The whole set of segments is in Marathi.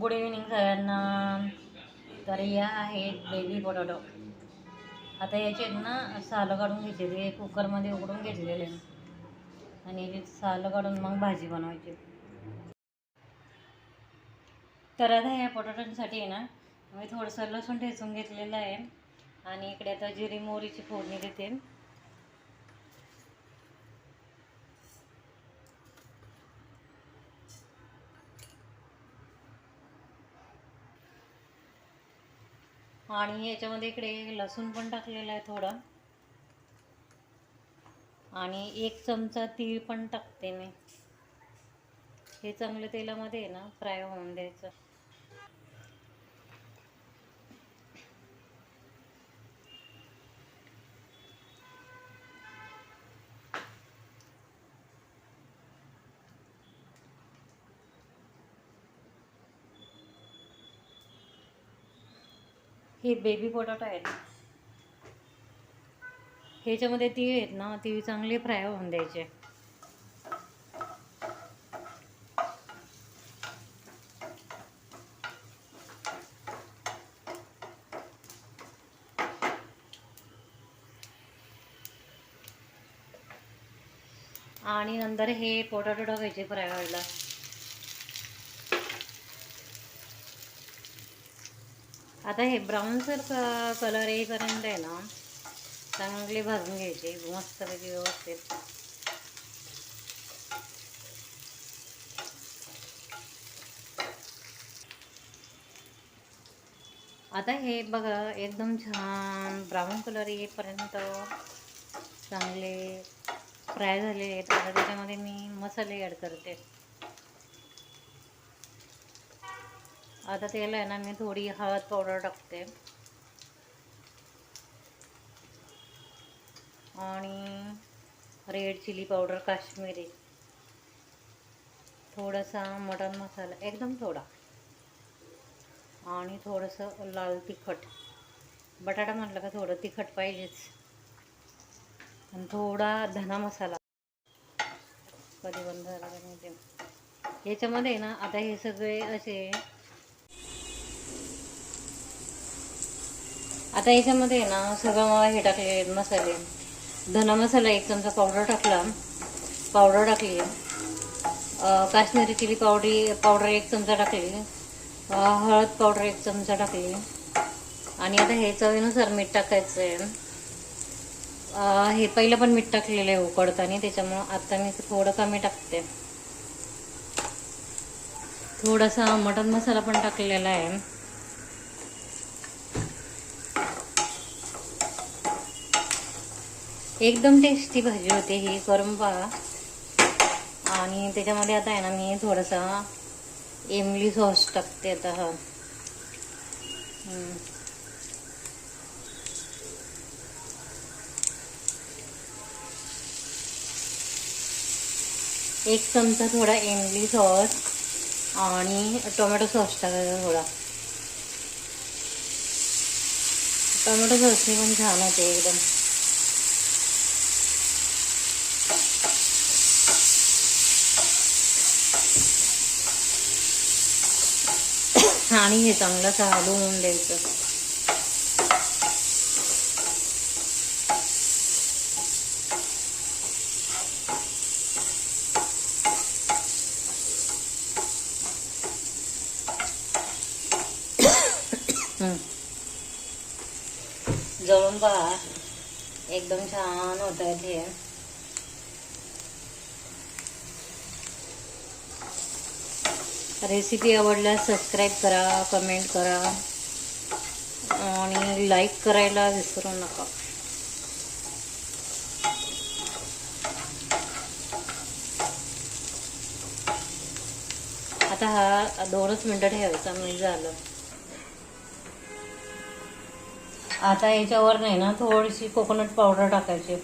गुड इव्हिनिंग सगळ्यांना तर या आहेत बेबी पोटॅटो आता याचे ना सालं काढून घेतलेली कुकरमध्ये उकडून घेतलेले. आणि याची सालं काढून मग भाजी बनवायची. तर आता ह्या पोटॅटोसाठी आहे ना मी थोडंसं लसूण ठेचून घेतलेलं आहे. आणि इकडे आता जिरी मोहरीची फोडणी देते. आणि याच्यामध्ये इकडे लसूण पण टाकलेला आहे थोडा. आणि एक चमचा तीळ पण टाकते मी. हे चांगलं तेलामध्ये आहे ना फ्राय होऊन द्यायचं. हे बेबी पोटॅटो आहेत ह्याच्यामध्ये तीळ आहेत ना तीळ चांगले फ्राय होऊन द्यायचे. आणि नंतर हे पोटॅटो टाकायचे फ्राय व्हायला. आता हे ब्राऊन सर कलर येईपर्यंत आहे ना. चांगले भाजून घ्यायचे मस्तपैकी व्यवस्थित. आता हे बघा एकदम छान ब्राऊन कलर येईपर्यंत चांगले फ्राय झालेले आहेत. आता त्याच्यामध्ये मी मसाले ॲड करते. आता त्याला आहे ना मी थोडी हळद पावडर टाकते. आणि रेड चिली पावडर काश्मीरी. थोडासा मटन मसाला एकदम थोडा. आणि थोडंसं लाल तिखट. बटाटा म्हटलं का थोडं तिखट पाहिजेच. आणि थोडा धना मसाला. कधी बंद झाला का नाही. ते याच्यामध्ये ना आता हे सगळे असे आता याच्यामध्ये ना सगळं मला हे टाकले मसाले. धना मसाला एक चमचा पावडर टाकला. पावडर टाकली. काश्मीरी चिली पावडी पावडर एक चमचा टाकली. हळद पावडर एक चमचा टाकली. आणि आता हे चवीनुसार मीठ टाकायचं आहे हे पहिलं पण मीठ टाकलेलं आहे उकडताना त्याच्यामुळं आता मी थोडं कमी टाकते. थोडासा मटन मसाला पण टाकलेला आहे. एकदम टेस्टी भाजी होते ही करून पहा आणि त्याच्यामध्ये आता आहे ना मी थोडासा इमली सॉस टाकते आता हा. एक चमचा थोडा इमली सॉस आणि टोमॅटो सॉस टाकायचा थोडा. टोमॅटो सॉसनी पण छान होते एकदम. आणि हे चांगलं चालू होऊन द्यायचं जळून पहा एकदम छान होत हे रेसिपी आवडल्यास सबस्क्राईब करा कमेंट करा. आणि लाईक करायला विसरू नका. आता हा दोनच मिनटं ठेवायचा मी झालं. आता याच्यावर नाही ना थोडीशी कोकोनट पावडर टाकायची.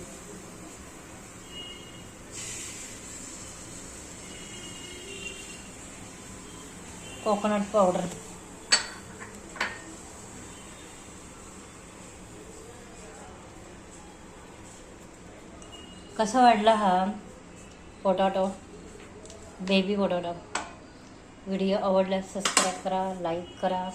Coconut powder. कसा वाटला हा पोटॅटो बेबी पोटॅटो व्हिडिओ आवडल्यास सबस्क्राईब करा लाईक करा.